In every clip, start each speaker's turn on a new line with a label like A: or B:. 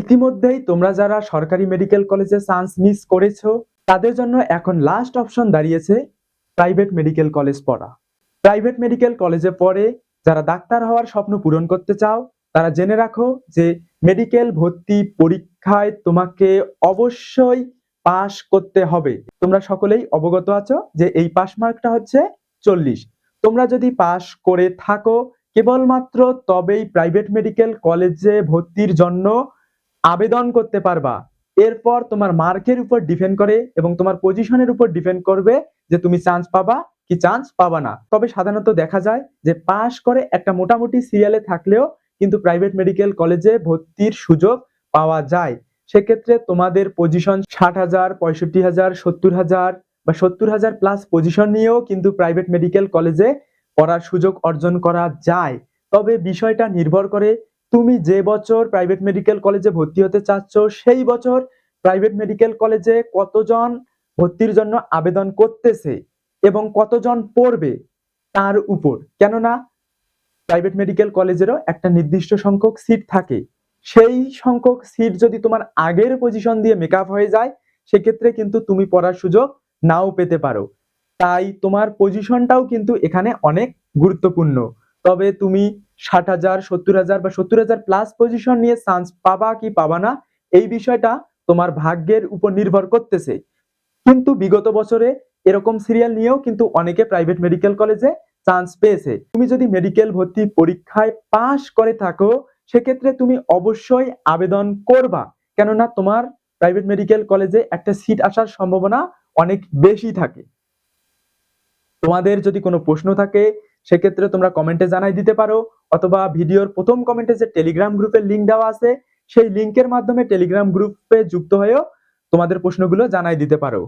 A: ইতিমধ্যেই তোমরা যারা সরকারি মেডিকেল কলেজে চান্স মিস করেছ, তাদের জন্য এখন লাস্ট অপশন দাঁড়িয়েছে প্রাইভেট মেডিকেল কলেজ পড়া। প্রাইভেট মেডিকেল কলেজে পড়ে যারা ডাক্তার হওয়ার স্বপ্ন পূরণ করতে চাও, তারা জেনে রাখো যে মেডিকেল ভর্তি পরীক্ষায় তোমাকে অবশ্যই পাশ করতে হবে। তোমরা সকলেই অবগত আছো যে এই পাস মার্কটা হচ্ছে চল্লিশ। তোমরা যদি পাশ করে থাকো, কেবলমাত্র তবেই প্রাইভেট মেডিকেল কলেজে ভর্তির জন্য আবেদন করতে পারবা। এরপর তোমার মার্কের উপর ডিপেন্ড করে এবং তোমার পজিশনের উপর ডিপেন্ড করবে যে তুমি চান্স পাবা কি চান্স পাবা না। তবে সাধারণত দেখা যায় যে পাশ করে একটা মোটামুটি সিরিয়ালে থাকলেও কিন্তু প্রাইভেট মেডিকেল কলেজে ভর্তির সুযোগ পাওয়া যায়। সেক্ষেত্রে তোমাদের পজিশন ষাট হাজার, পঁয়ষট্টি হাজার, সত্তর হাজার বা সত্তর হাজার প্লাস পজিশন নিয়েও কিন্তু প্রাইভেট মেডিকেল কলেজে পড়ার সুযোগ অর্জন করা যায়। তবে বিষয়টা নির্ভর করে তুমি যে বছর প্রাইভেট মেডিকেল কলেজে ভর্তি হতে চাচ্ছ, সেই বছর প্রাইভেট মেডিকেল কলেজে কতজন ভর্তির জন্য আবেদন করতেছে এবং কতজন পড়বে তার উপর? কেননা প্রাইভেট মেডিকেল কলেজেরও একটা নির্দিষ্ট সংখ্যক সিট থাকে। সেই সংখ্যক সিট যদি তোমার আগের পজিশন দিয়ে মেকআপ হয়ে যায়, সেক্ষেত্রে কিন্তু তুমি পড়ার সুযোগ নাও পেতে পারো। তাই তোমার পজিশনটাও কিন্তু এখানে অনেক গুরুত্বপূর্ণ। তবে তুমি ষাট হাজার, সত্তর হাজার বা সত্তর হাজার প্লাস পজিশন নিয়ে চান্স পাবা কি পাবা না, এই বিষয়টা তোমার ভাগ্যের উপর নির্ভর করতেছে। কিন্তু বিগত বছরে এরকম সিরিয়াল নিয়েও কিন্তু অনেকে প্রাইভেট মেডিকেল কলেজে চান্স পেয়েছে। তুমি যদি মেডিকেল ভর্তি পরীক্ষায় পাশ করে থাকো, সেক্ষেত্রে তুমি অবশ্যই আবেদন করবা। কেননা তোমার প্রাইভেট মেডিকেল কলেজে একটা সিট আসার সম্ভাবনা অনেক বেশি থাকে। তোমাদের যদি কোনো প্রশ্ন থাকে সেক্ষেত্রে তোমরা কমেন্টে জানাই দিতে পারো, অথবা ভিডিওর প্রথম কমেন্টে যে টেলিগ্রাম গ্রুপের লিঙ্ক দেওয়া আছে, সেই লিঙ্কের মাধ্যমে টেলিগ্রাম গ্রুপে যুক্ত হয়েও তোমাদের প্রশ্নগুলো জানাই দিতে পারো।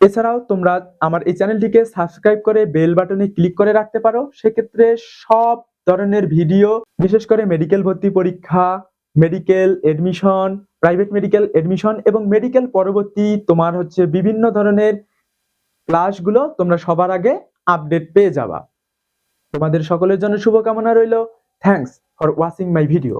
A: এছাড়াও তোমরা আমার এই চ্যানেলটিকে সাবস্ক্রাইব করে বেল বাটনে ক্লিক করে রাখতে পারো। সেক্ষেত্রে সব ধরনের ভিডিও বিশেষ করে মেডিকেল ভর্তি পরীক্ষা medical admission private medical admission এবং মেডিকেল পরবর্তী তোমার হচ্ছে বিভিন্ন ধরনের ক্লাসগুলো তোমরা সবার আগে আপডেট পেয়ে যাবা। তোমাদের সকলের জন্য শুভকামনা রইল। Thanks for watching my video